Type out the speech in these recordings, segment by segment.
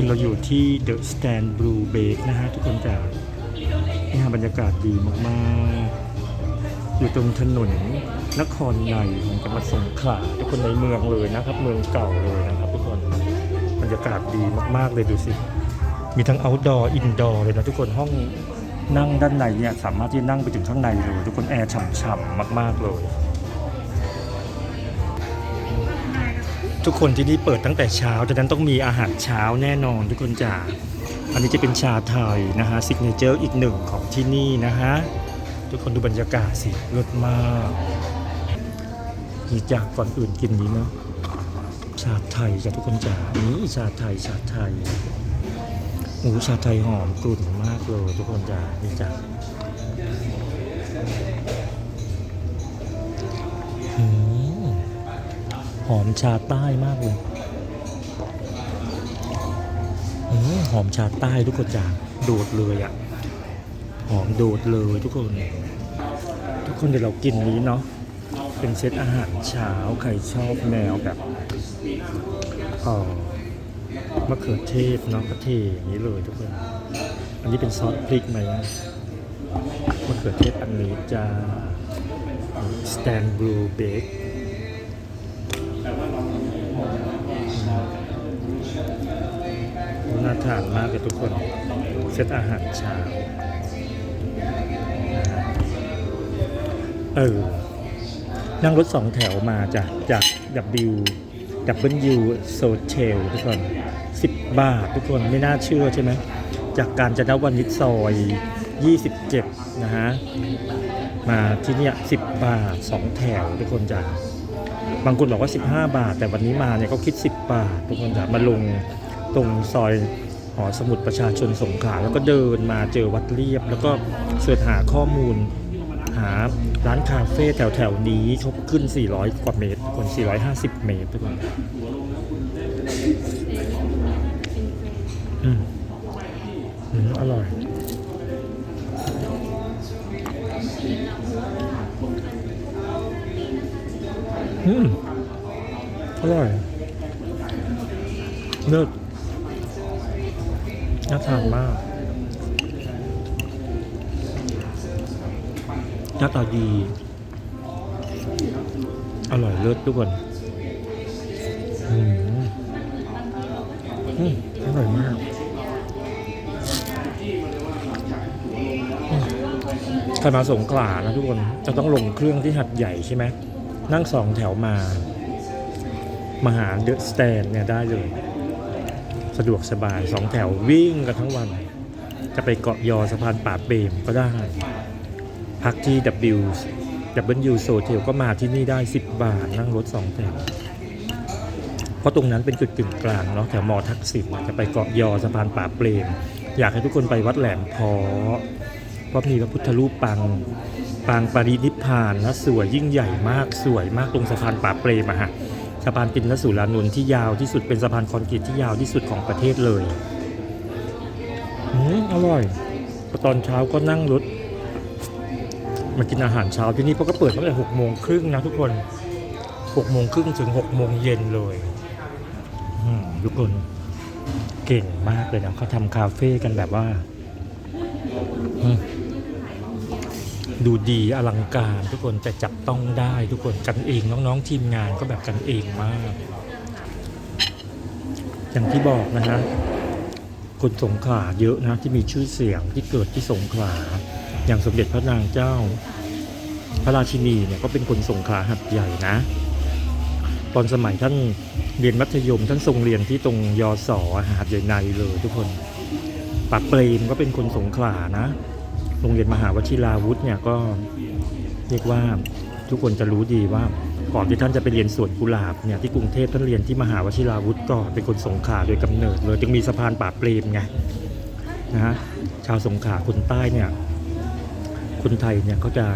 คนเราอยู่ที่ The Stand Blue Bake นะฮะ ทุกคนจ๋านี่ฮะบรรยากาศดีมากๆ อยู่ตรงถนนนครในของจังหวัดสงขลาทุกคนในเมืองเลยนะครับ เมืองเก่าเลยนะครับทุกคนบรรยากาศดีมากๆเลยดูสิ มีทั้ง outdoor indoor เลยนะทุกคนห้องนั่งด้านในเนี่ยสามารถที่นั่งไปถึงข้างในเลย ทุกคนแอร์ฉ่ำๆมาก ๆเลย ทุกคนที่นี่เปิดตั้งแต่เช้าดังนั้นต้องมีอาหารเช้าแน่นอนทุกคนจ๋าอันนี้จะเป็นชาไทยนะฮะซิกเนเจอร์อีกหนึ่งของที่นี่นะฮะทุกคนดูบรรยากาศสิรสมากนี่จากก่อนอื่นกินนี้เนาะชาไทยจ้ะทุกคนจ๋านี่ชาไทยชาไทยโอ้ชาไทยหอมกลุ่นมากเลยทุกคนจ๋านี่จ้ะ หอมชาใต้มากเลยอืมหอมชาใต้ทุกคนจ้าโดดเลยอะ่ะ หอมโดดเลยทุกคน ทุกคนเดี๋ยวเรากินนี้เนาะ เป็นเซตอาหารเช้าใครชอบแนวแบบเอ่อมะเขือเทศเนาะกระเทอย่างนี้เลยทุกคน อันนี้เป็นซอสพริกไหมอะมะเขือเทศอันนี้จะสแตนบลูเบค น่า ทานมากเลยทุกคน เซตอาหารเช้าเออ นั่งรถสองแถวมาจากจาก W W s o t e l ทุกคน 10 บาททุกคนไม่น่าเชื่อใช่ไหม จากการจนวันนิดซอย 27 นะฮะ มาที่เนี่ย10 บาท 2 แถวทุกคนจ้ะบางคนบอกว่า 15 บาท แต่วันนี้มาเนี่ยก็คิด 10 บาท ทุกคนจ้ะมาลงตรงซอย อสมุดประชาชนสงขลาแล้วก็เดินมาเจอวัดเรียบ แล้วก็เสิร์ชหาข้อมูล หาร้านคาเฟ่แถวแถวๆนี้เขาขึ้น 400 กว่าเมตรคน 450 เมตรทุกคนอืมอืมอร่อยอืมอร่อยเลิศ น่าทานมากหน้าตาดี อร่อยเลิศทุกคนอืมอืมอร่อยมาก ใครมาสงขลานะทุกคน จะต้องลงเครื่องที่หัดใหญ่ใช่ไหม นั่งสองแถวมา มาหาเดอะสแตนเนี่ยได้เลย สะดวกสบายสองแถววิ่งกันทั้งวัน จะไปเกาะยอสะพานป่าเปรมก็ได้ พักที่ W W โซเทลก็มาที่นี่ได้ 10 บาท นั่งรถ2แถว เพราะตรงนั้นเป็นจุดกึ่งกลางเนาะแถวมอทักษิณจะไปเกาะยอสะพานป่าเปรมอยากให้ทุกคนไปวัดแหลมพอเพราะมีพระพุทธรูปปังปางปรินิพานนะสวยยิ่งใหญ่มากสวยมากตรงสะพานป่าเปรมอะฮะ สะพานปินนสุรานนท์ที่ยาวที่สุดเป็นสะพานคอนกรีตที่ยาวที่สุดของประเทศเลยอืมอร่อย ตอนเช้าก็นั่งรถมากินอาหารเช้าที่นี่เพราะก็เปิดตั้งแต่หกโมงครึ่งนะทุกคนหกโมงครึ่งถึงหกโมงเย็นเลยทุกคนเก่งมากเลยนะเขาทำคาเฟ่กันแบบว่า ดูดีอลังการทุกคนแต่จับต้องได้ทุกคนกันเองน้องๆทีมงานก็แบบกันเองมาก อย่างที่บอกนะฮะคนสงขลาเยอะนะที่มีชื่อเสียงที่เกิดที่สงขลาอย่างสมเด็จพระนางเจ้า พระราชินีเนี่ยก็เป็นคนสงขลาหัดใหญ่นะ ตอนสมัยท่านเรียนมัธยมท่านทรงเรียนที่ตรงยอสอหาดใหญ่ในเลยทุกคนปากเปรมก็เป็นคนสงขลานะ โรงเรียนมหาวชิราวุธเนี่ยก็เรียกว่าทุกคนจะรู้ดีว่าก่อนที่ท่านจะไปเรียนสวนกุหลาบเนี่ยที่กรุงเทพท่านเรียนที่มหาวชิราวุธก่อนเป็นคนสงขลาโดยกำเนิดเลยจึงมีสะพานป่าเปรมไงนะฮะชาวสงขลาคนใต้เนี่ยคนไทยเนี่ยเขาจะ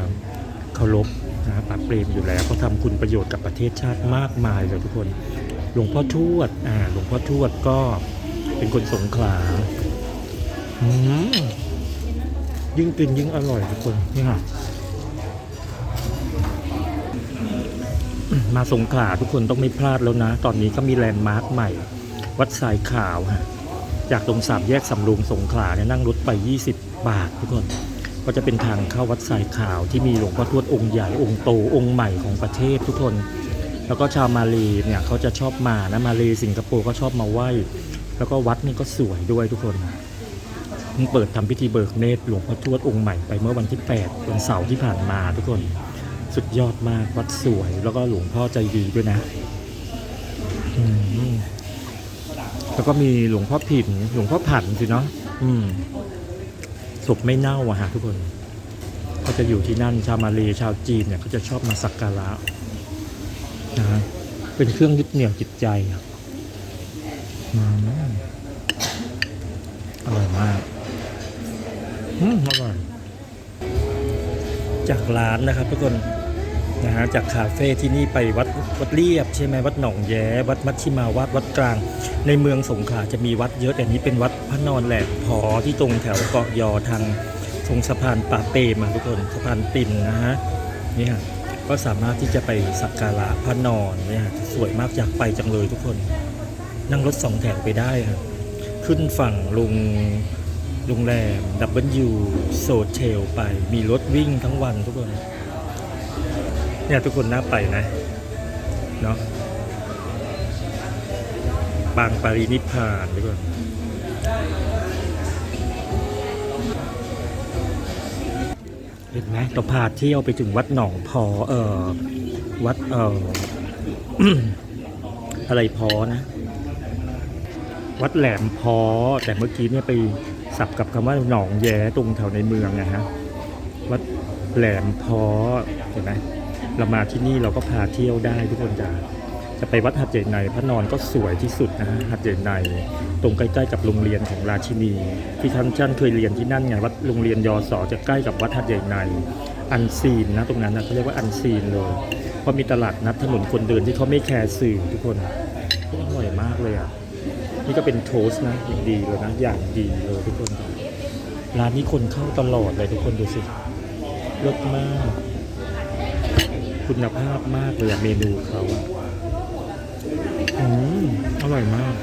เคารพนะป่าเปรมอยู่แล้วเขาทำคุณประโยชน์กับประเทศชาติมากมายเลยทุกคนหลวงพ่อทวดอ่าหลวงพ่อทวดก็เป็นคนสงขลาอืม ยิ่งกินยิ่งอร่อยทุกคนนี่ค่ะอืมมาสงขลาทุกคนต้องไม่พลาดแล้วนะ ตอนนี้ก็มีแลนด์มาร์คใหม่ วัดสายขาวฮะจากตรงสามแยกสำโรงสงขลาเนี่ยนั่งรถไป 20 บาททุกคน ก็จะเป็นทางเข้าวัดสายขาวที่มีหลวงพ่อทวดองค์ใหญ่องค์โตองค์ใหม่ของประเทศทุกคน แล้วก็ชาวมาเลเนี่ยเขาจะชอบมานะมาเลสิงคโปร์ก็ชอบมาไหว้ แล้วก็วัดนี่ก็สวยด้วยทุกคนเพิ่งเปิดทำพิธีเบิกเนตรหลวงพ่อทวดองค์ใหม่ไปเมื่อวันที่8วันเสาร์ที่ผ่านมาทุกคนสุดยอดมากวัดสวย แล้วก็หลวงพ่อใจดีด้วยนะแล้วก็มีหลวงพ่อผินหลวงพ่อผันสิเนาะอืมศพไม่เน่าอะฮะทุกคนก็จะอยู่ที่นั่นชาวมาเลชาวจีนเนี่ยก็จะชอบมาสักการะนะเป็นเครื่องยึดเหนี่ยวจิตใจออร่อยมาก อืมอร่อยจากร้านนะครับทุกคนนะฮะจากคาเฟ่ที่นี่ไปวัดวัดเรียบใช่ไหมวัดหนองแย้ วัดมัชชิมาวัดวัดกลาง ในเมืองสงขลาจะมีวัดเยอะแต่นี้เป็นวัดพระนอนแหลมพอที่ตรงแถวเกาะยอทางตรงสะพานป่าเปมอะทุกคนสะพานปิ่นนะฮะนี่ฮะก็สามารถที่จะไปสักการะพระนอนเนี่ยฮะสวยมากอยากไปจังเลยทุกคน นั่งรถสองแถวไปได้ครับขึ้นฝั่งลง โรงแรมดับเบิลยูโซเทลไป มีรถวิ่งทั้งวันทุกคน เนี่ยทุกคนน่าไปนะ เนาะบางปารีนิพพานทุกคนเห็นไหมเราพาเที่ยวไปถึงวัดหนองพอ เออวัดเอออะไรพอนะ วัดแหลมพอ แต่เมื่อกี้เนี่ยไป สับกับคำว่าหนองแย้ตรงแถวในเมืองนะฮะวัดแหลมพอเห็นไหมเรามาที่นี่เราก็พาเที่ยวได้ทุกคนจะจะไปวัดหัดใหญ่ในพระนอนก็สวยที่สุดนะฮะหัดใหญ่ในตรงใกล้ๆกับโรงเรียนของราชินี ที่ท่านท่านเคยเรียนที่นั่นไงวัดโรงเรียนยศจะใกล้กับวัดหัดใหญ่ในอันซีนนะตรงนั้นนะเขาเรียกว่าอันซีนเลยเพราะมีตลาดนัดถนนคนเดินที่เขาไม่แคร์สื่อทุกคนอร่อยมากเลยอะ นี่ก็เป็นโทส์นะอย่างดีเลยนะอย่างดีเลยทุกคนร้านนี้คนเข้าตลอดเลยทุกคนดูสิเลิศมาก คุณภาพมากเลยเมนูเขาอืมอร่อยมาก